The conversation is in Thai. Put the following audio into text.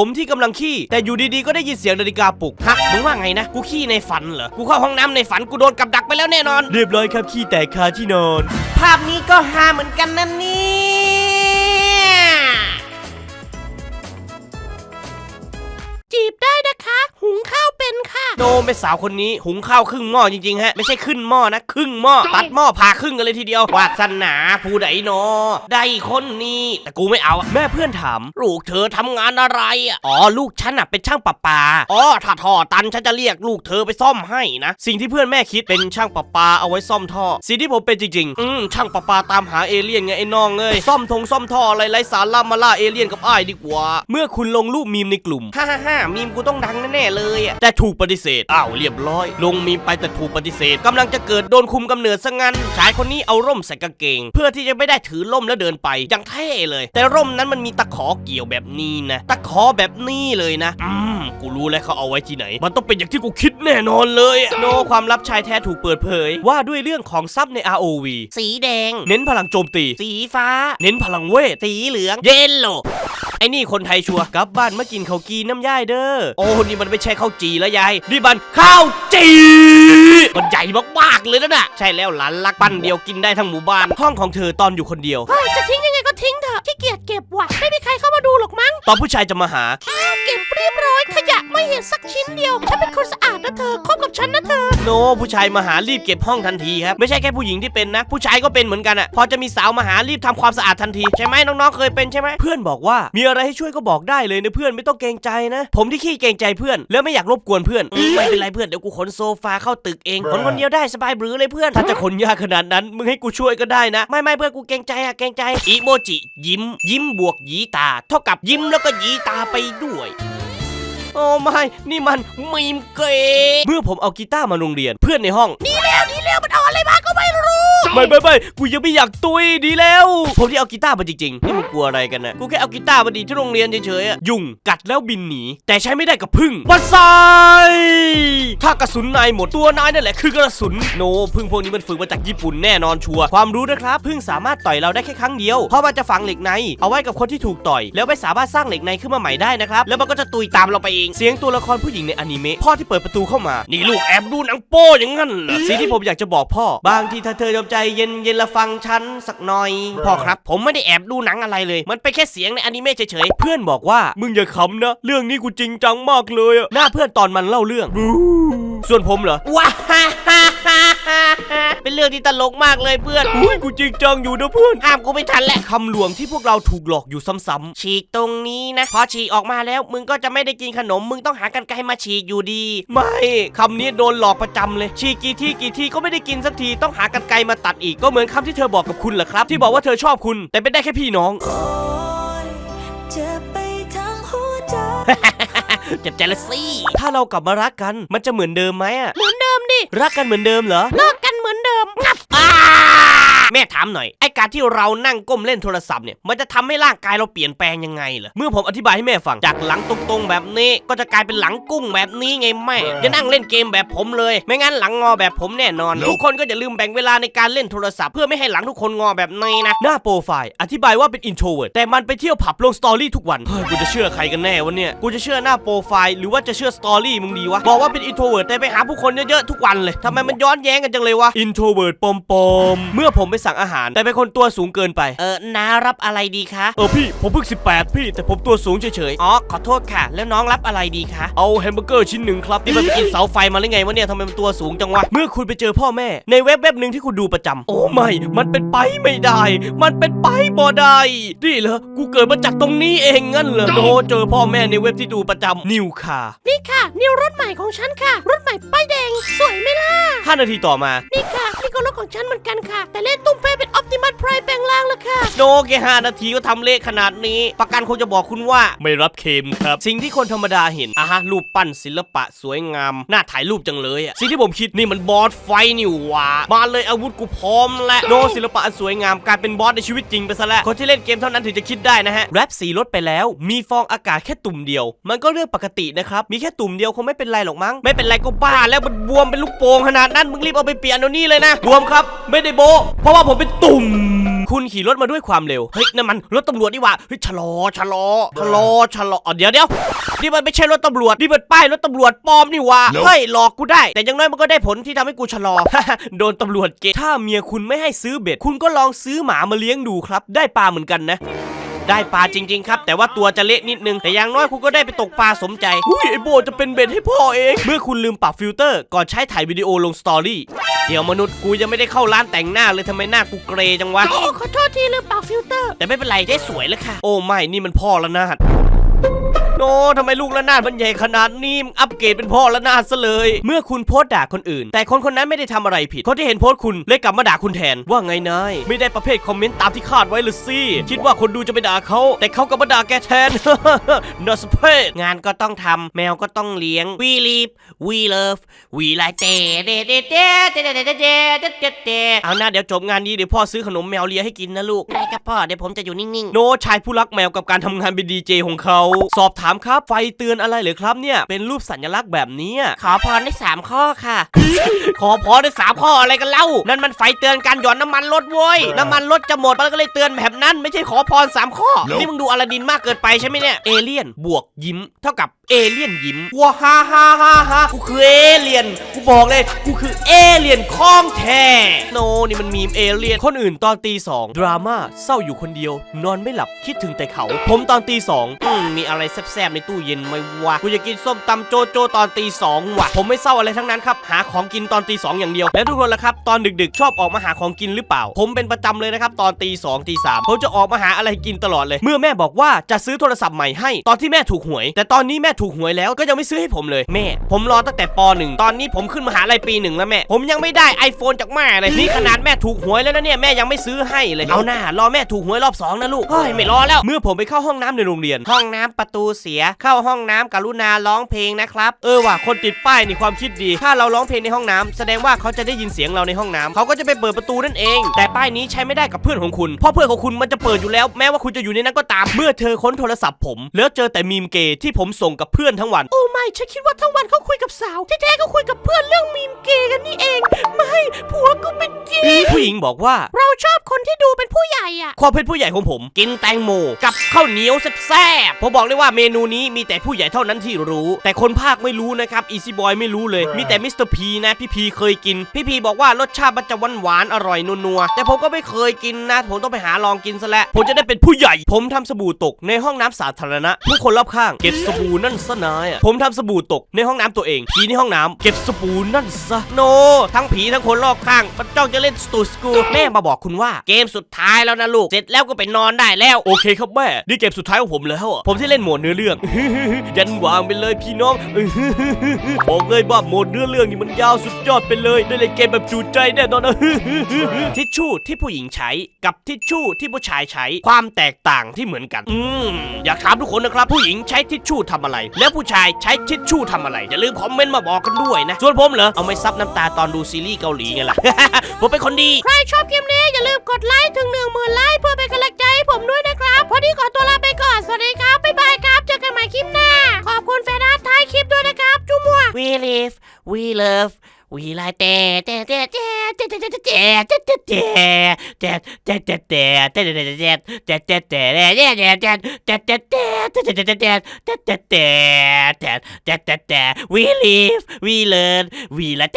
ผมที่กำลังขี้แต่อยู่ดีๆก็ได้ยินเสียงนาฬิกาปลุกฮะมึงว่าไงนะ กูขี้ในฝันเหรอ กูเข้าห้องน้ำในฝันกูโดนกับดักไปแล้วแน่นอน เรียบร้อยครับขี้แตกคาที่นอน ภาพนี้ก็ฮาเหมือนกันนะเนี่ยจีบได้นะคะ หุงข้าว เป็นค่ะโดมเป็นสาวคนนี้หุงข้าวครึ่งหม้อจริงๆฮะไม่ใช่ขึ้นหม้อนะ ครึ่งหม้อตัดหม้อผ่าครึ่งกันเลยทีเดียววาสนาผู้ใดนอ ได้คนนี้ แต่กูไม่เอาอะแม่เพื่อนถามลูกเธอทำงานอะไรอะอ๋อลูกฉันอะเป็นช่างประปาอ๋อถ้าท่อตันฉันจะเรียกลูกเธอไปซ่อมให้นะ สิ่งที่เพื่อนแม่คิดเป็นช่างประปาเอาไว้ซ่อมท่อ สิ่งที่ผมเป็นจริงๆอืมช่างประปาตามหาเอเลี่ยนไงไอ้น้องเอ้ยซ่อมทงซ่อมท่ออะไรไรสาระมาล่าเอเลี่ยนกับไอ้ดีกว่า เมื่อคุณลงรูปมีมในกลุ่มฮ่าฮ่าฮ่ามีมกูต้องดังแน่ๆเลยอะแต่ถูกปฏิเสธอ้าวเรียบร้อยลงมีมไปแต่ถูกปฏิเสธกำลังจะเกิดโดนคุมกำเนิดซะงั้นชายคนนี้เอาร่มใส่กางเกง เพื่อที่จะไม่ได้ถือร่มแล้วเดินไปอย่างเท่เลย แต่ร่มนั้นมันมีตะขอเกี่ยวแบบนี้นะตะขอแบบนี้เลยนะอืมกูรู้แล้วเขาเอาไว้ที่ไหน มันต้องเป็นอย่างที่กูคิดแน่นอนเลยอะโนความลับชายแท้ถูกเปิดเผย ว่าด้วยเรื่องของทรัพย์ใน ROV สีแดง เน้นพลังโจมตี สีฟ้า เน้นพลังเวท สีเหลือง เยลโลไอ้นี่คนไทยชัวร์กลับบ้านมากินข้าวกีน้ำย่ายเด้อ โอ้นี่มันไม่ใช่ข้าวจีแล้วยาย นี่มันข้าวจีมันใหญ่มากๆเลยนะน่ะ ใช่แล้วหลานรักปั้นเดียวกินได้ทั้งหมู่บ้านห้องของเธอตอนอยู่คนเดียว เฮ้ยจะทิ้งยังไงก็ทิ้งเถอะขี้เกียจเก็บว่ะ ไม่มีใครเข้ามาดูหรอกมั้ง ตอนผู้ชายจะมาหาเก็บ ไม่เห็นสักชิ้นเดียว ฉันเป็นคนสะอาดนะเธอคบกับฉันนะเธอ โนผู้ชายมาหารีบเก็บห้องทันทีครับ ไม่ใช่แค่ผู้หญิงที่เป็นนะ ผู้ชายก็เป็นเหมือนกันอะพอจะมีสาวมาหารีบทำความสะอาดทันที ใช่ไหมน้องๆเคยเป็นใช่ไหมเพื่อนบอกว่ามีอะไรให้ช่วยก็บอกได้เลยนะเพื่อนไม่ต้องเกรงใจนะ ผมที่ขี้เกรงใจเพื่อน แล้วไม่อยากรบกวนเพื่อนอืมไม่เป็นไรเพื่อนเดี๋ยวกูขนโซฟาเข้าตึกเองขนคนเดียวได้สบายบรือเลยเพื่อน ถ้าจะขนยากขนาดนั้นมึงให้กูช่วยก็ได้นะ ไม่ไม่เพื่อนกูเกรงใจอะเกรงใจอีโมจิ ยิ้ม ยิ้มบวกหยีตา เท่ากับยิ้มแล้วก็หยีตาไปด้วย โอ้ไม่ นี่มันมีมเกรเมื่อผมเอากีตาร์มาโรงเรียน เพื่อนในห้อง ดีแล้วดีแล้วมันเอาอะไรมาก็ไม่รู้ไม่ไม่ไม่กูยังไม่อยากตุยดีแล้ว ผมที่เอากีตาร์มาจริงๆนี่มึงกลัวอะไรกันนะกูแค่เอากีตาร์มาดีที่โรงเรียนเฉยๆอะยุ่งกัดแล้วบินหนี แต่ใช้ไม่ได้กับพึ่งวัดไซถ้ากระสุนนายหมดตัวนายนั่นแหละคือกระสุนโนพึ่งพวกนี้มันฝึกมาจากญี่ปุ่นแน่นอนชัวร์ความรู้นะครับพึ่งสามารถต่อยเราได้แค่ครั้งเดียวเพราะมันจะฝังเหล็กในเอาไว้กับคนที่ถูกต่อย แล้วไม่สามารถสร้างเหล็กในขึ้นมาใหม่ได้นะครับแล้วมันก็จะตุยตามเราไปเองเสียงตัวละครผู้หญิงในอนิเมะพ่อที่เปิดประตูเข้ามานี่ลูกแอบดูหนังโป้อย่างงั้นเหรอสิ่งที่ผมอยากจะบอกพ่อบางทีถ้าเธอยอมใจเย็นเย็นละฟังฉันสักหน่อย พ่อครับ ผมไม่ได้แอบดูหนังอะไรเลย มันเป็นแค่เสียงในอนิเมะเฉยๆ เพื่อนบอกว่า มึงอย่าขำนะ เรื่องนี้กูจริงจังมากเลยอะหน้าเพื่อนตอนมันเล่าเรื่อง ส่วนผมเหรอ ว้าฮ่าฮ่าฮ่าฮ่าฮ่าเป็นเรื่องที่ตลกมากเลยเพื่อน อุ้ยกูจริงจังอยู่นะเพื่อนห้ามกูไม่ทันแหละคำหลวงที่พวกเราถูกหลอกอยู่ซ้ำๆฉีกตรงนี้นะ พอฉีกออกมาแล้วมึงก็จะไม่ได้กินขนม มึงต้องหากันไกรมาฉีกอยู่ดี ไม่คำนี้โดนหลอกประจำเลย ฉีกกี่ที่กี่ที่ก็ไม่ได้กินสักทีต้องหากันไกรมาตัดอีกก็เหมือนคำที่เธอบอกกับคุณแหละครับ ที่บอกว่าเธอชอบคุณ แต่เป็นได้แค่พี่น้อง โอ้ยเจ็บไปทั้งหัวใจ เจ็บใจละสิถ้าเรากลับมารักกันมันจะเหมือนเดิมไหมอะเหมือนเดิมดิรักกันเหมือนเดิมเหรอ เลิกกันเหมือนเดิมงับอ่าแม่ถามหน่อย ไอ การที่เรานั่งก้มเล่นโทรศัพท์เนี่ยมันจะทำให้ร่างกายเราเปลี่ยนแปลงยังไงเหรอเมื่อผมอธิบายให้แม่ฟังจากหลังตรงๆแบบนี้ ก็จะกลายเป็นหลังกุ้งแบบนี้ไงแม่จะนั่งเล่นเกมแบบผมเลย ไม่งั้นหลังงอแบบผมแน่นอน ทุกคนก็อย่าลืมแบ่งเวลาในการเล่นโทรศัพท์เพื่อไม่ให้หลังทุกคนงอแบบนี้นะหน้าโปรไฟล์อธิบายว่าเป็น introvert แต่มันไปเที่ยวผับลงสตอรี่ทุกวันเฮ้ยกูจะเชื่อใครกันแน่วะเนี่ยกูจะเชื่อหน้าโปรไฟล์หรือว่าจะเชื่อสตอรี่มึงดีวะบอกว่าเป็น introvert แต่ไปหาผู้คนเยอะๆทุกวันเลยทำไมมันย้อนแย้งกันจังเลยวะ introvert ปอมๆเมื่อผมไปสั่งอาหารแต่เป็นคนตัวสูงเกินไป เออน้ารับอะไรดีคะ เออพี่ผมเพิ่ง 18 พี่ แต่ผมตัวสูงเฉยๆ อ๋อ ขอโทษค่ะ แล้วน้องรับอะไรดีคะ เอาแฮมเบอร์เกอร์ชิ้นหนึ่งครับ นี่มันไปกินเสาไฟมาหรือไงวะเนี่ยทำไมมันตัวสูงจังวะ เมื่อคุณไปเจอพ่อแม่ ในเว็บเว็บหนึ่งที่คุณดูประจำโอ้ไม่ มันเป็นไปไม่ได้ มันเป็นไปบ่ได้นี่เหรอ กูเกิดมาจากตรงนี้เองงั้นเหรอโอ้เจอพ่อแม่ในเว็บที่ดูประจำนิวคานี่ค่ะ นิวรถใหม่ของฉันค่ะ รถใหม่ป้ายแดง สวยไหมล่ะห้านาทีต่อมา นี่ค่ะ นี่ก็รถของฉันเหมือนกันค่ะ แต่เล่นตุ้มเป้เป็นออ t ติมัสไพรแปลงล่างแล้วค่ะ โนแค่ห้านาทีก็ทำเละขนาดนี้ ประกันคงจะบอกคุณว่าไม่รับเคมครับ สิ่งที่คนธรรมดาเห็นอะฮะรูปปั้นศิลปะสวยงาม น่าถ่ายรูปจังเลยอะสิ่งที่ผมคิดนี่มันบอสไฟนี่หว่ามาเลยอาวุธกูพร้อมและโนศิลปะอันสวยงามกลายเป็นบอสในชีวิตจริงไปซะแล้วคนที่เล่นเกมเท่านั้นถึงจะคิดได้นะฮะแรปสีลดไปแล้วมีฟองอากาศแค่ตุ่มเดียว มันก็เรื่องปกตินะครับมีแค่ตุ่มเดียวคงไม่เป็นไรหรอกมั้งไม่เป็นไรก็บ้าแล้วมันบวมเป็นลูกโป่งขนาดนั้นมึงรีบเอาไปเปลี่ยนเดี๋ยวนี้เลยนะบวมครับไม่ได้โบะเพราะว่าผมเป็นตุ่ม คุณขี่รถมาด้วยความเร็ว เฮ้ยนั่นมันรถตำรวจนี่หว่าเฮ้ยชะลอชะลอชะลอชะลออ๋อเดี๋ยวเดี๋ยวนี่มันไม่ใช่รถตำรวจนี่มันป้ายรถตำรวจปลอมนี่หว่าเฮ้ยหลอกกูได้ แต่อยังน้อยมันก็ได้ผลที่ทำให้กูชะลอ โดนตำรวจเกณฑ์ถ้าเมียคุณไม่ให้ซื้อเบ็ด คุณก็ลองซื้อหมามาเลี้ยงดูครับ ได้ปลาเหมือนกันนะ ได้ปลาจริง ๆ ครับ แต่ว่าตัวจะเละนิดนึง แต่อย่างน้อยคุณก็ได้ไปตกปลาสมใจอุ้ยไอโบจะเป็นเบ็ดให้พ่อเอง เมื่อคุณลืมปรับฟิลเตอร์ก่อนใช้ถ่ายวิดีโอลงสตอรี่เดี๋ยวมนุษย์กูยังไม่ได้เข้าร้านแต่งหน้าเลยทำไมหน้ากูเกรจังวะโอ้ขอโทษทีลืมเป่าฟิลเตอร์ แต่ไม่เป็นไรได้สวยแล้วค่ะ โอ้ไม่นี่มันพ่อละนาด โนทำไมลูกละนาดมันใหญ่ขนาดนี้มึงอัปเกรดเป็นพ่อละนาดซะเลย เมื่อคุณโพสต์ด่าคนอื่น แต่คนคนนั้นไม่ได้ทำอะไรผิดคนที่เห็นโพสต์คุณเลยกลับมาด่าคุณแทนว่าไงนายไม่ได้ประเภทคอมเมนต์ตามที่คาดไว้เลยสิคิดว่าคนดูจะไปด่าเขา แต่เขากลับมาด่าแกแทนนอสเพศงานก็ต้องทำแมวก็ต้องเลี้ยง we live we love we like เตเตเตเตเตเตเตเตเตเตเตเอาหน้าเดี๋ยวจบงานนี้เดี๋ยวพ่อซื้อขนมแมวเลียให้กินนะลูกได้ครับพ่อเดี๋ยวผมจะอยู่นิ่งๆโนชายผู้รักแมวกับการทำงานเป็นดีเจของเขาสอบถามครับ ไฟเตือนอะไรเหรือครับเนี่ย เป็นรูปสัญลักษณ์แบบเนี้ยๆขอพรได้ 3 ข้อค่ะ ขอพอได้สามข้ออะไรกันเล่า นั่นมันไฟเตือนการหย่อนน้ำมันรถโว้ย น้ำมันรถจะหมดมันก็เลยเตือนแบบนั้น ไม่ใช่ขอพรสามข้อ นี่มึงดูอลาดินมากเกินไปใช่ไหมเนี่ย เอเลี่ยนบวกยิ้ม เท่ากับเอเลี่ยนยิ้มว้าฮ่าฮ่าฮ่าฮ่ากูคือเอเลี่ยน กูบอกเลย กูคือเอเลี่ยนข้องแท้โนนี่มันมีมเอเลี่ยน คนอื่นตอนตีสองดราม่าเศร้าอยู่คนเดียว นอนไม่หลับคิดถึงแต่เขา ผมตอนตีสองอืมมีอะไรแซ่บๆในตู้เย็นไหมวะ กูจะกินส้มตำโจโจตอนตีสองว่ะ ผมไม่เศร้าอะไรทั้งนั้นครับ หาของกินตอนตีสองอย่างเดียว แล้วทุกคนล่ะครับ ตอนดึกๆ ชอบออกมาหาของกินหรือเปล่า ผมเป็นประจำเลยนะครับตอนตีสองตีสามผมจะออกมาหาอะไรกินตลอดเลย เมื่อแม่บอกว่าจะซื้อโทรศัพท์ใหม่ให้ ตอนที่แม่ถูกหวย แต่ตอนนี้แม่ถูกหวยแล้วก็ยังไม่ซื้อให้ผมเลยแม่ ผมรอตั้งแต่ปหนึ่งตอนนี้ผมขึ้นมหาลัยปีหนึ่งแล้วแม่ ผมยังไม่ได้ iPhone จากแม่เลยนี่ขนาดแม่ถูกหวยแล้วนะเนี่ยแม่ยังไม่ซื้อให้เลยเอาหน้ารอแม่ถูกหวยรอบสองนะลูกเฮ้ยไม่รอแล้ว เมื่อผมไปเข้าห้องน้ำในโรงเรียน ห้องน้ำประตูเสียเข้าห้องน้ำกรุณาร้องเพลงนะครับเออว่ะคนติดป้ายนี่ความคิดดี ถ้าเราร้องเพลงในห้องน้ำแสดงว่าเขาจะได้ยินเสียงเราในห้องน้ำเขาก็จะไปเปิดประตูนั่นเอง แต่ป้ายนี้ใช้ไม่ได้กับเพื่อนของคุณเพราะเพื่อนของคุณมันจะเปิดอยู่แล้ว แม้ว่าคุณจะอยู่ในนั้นก็ตามเมื่อเธอค้นโทรศัพท์ผม แล้วเจอแต่มีมเกย์ที่ผมส่งกับเพื่อนทั้งวัน โอ้ไม่ฉันคิดว่าทั้งวันเขาคุยกับสาวที่แท้ก็คุยกับเพื่อนเรื่องมีมเกย์กันนี่เอง ไม่ผัวก็เป็นเกย์ผู้หญิงบอกว่า เราชอบคนที่ดูเป็นผู้ใหญ่อะความเป็นผู้ใหญ่ของผม กินแตงโมกับข้าวเหนียวแซ่บๆผมบอกเลยว่าเมนูนี้มีแต่ผู้ใหญ่เท่านั้นที่รู้ แต่คนภาคไม่รู้นะครับอีซี่บอยไม่รู้เลย มีแต่มิสเตอร์พีนะพี่พีเคยกิน พี่พีบอกว่ารสชาติมันจะหวานหวานๆอร่อยนัวๆแต่ผมก็ไม่เคยกินนะ ผมต้องไปหาลองกินซะแล้วผมจะได้เป็นผู้ใหญ่ ผมทำสบู่ตกในห้องน้ำสาธารณะผู้คนรอบข้างเก็บสบู่นั่นซะนายอะผมทำสบู่ตกในห้องน้ำตัวเองผีในห้องน้ำเก็บสบู่นั่นซะโน ทั้งผีทั้งคนรอบข้างมันจ้องจะเล่นสตูสกูแม่มาบอกคุณว่าเกมสุดท้ายแล้วนะลูกเสร็จแล้วก็ไปนอนได้แล้วโอเคครับแม่นี่เกมสุดท้ายของผมแล้วอะผมที่เล่นโหมดเนื้อเรื่อง ยันวางไปเลยพี่น้องบอกเลยว่าโหมดเนื้อเรื่องนี่มันยาวสุดยอดไปเลยได้เล่นเกมแบบจูใจแน่นอนนะทิชชู่ที่ผู้หญิงใช้กับทิชชู่ที่ผู้ชายใช้ความแตกต่างที่เหมือนกัน อืมอยากถามทุกคนนะครับ ผู้หญิงใช้ทิชชู่ทำอะไรแล้วผู้ชายใช้ทิชชู่ทำอะไร อย่าลืมคอมเมนต์มาบอกกันด้วยนะ ส่วนผมเหรอ เอาไม่ซับน้ำตาตอนดูซีรีส์เกาหลีไงล่ะ ผมเป็นคนดี ใครชอบคลิปนี้ อย่าลืมกดไลค์ถึง1 0,000ไลค์เพื่อเป็นกำลังใจให้ผมด้วยนะครับพอดีขอตัวลาไปก่อน สวัสดีครับ บ๊ายบายครับ เจอกันใหม่คลิปหน้า ขอบคุณแฟนอาร์ตท้ายคลิปด้วยนะครับ จุ๊มัว We live we love We like that, we live, we learn, we like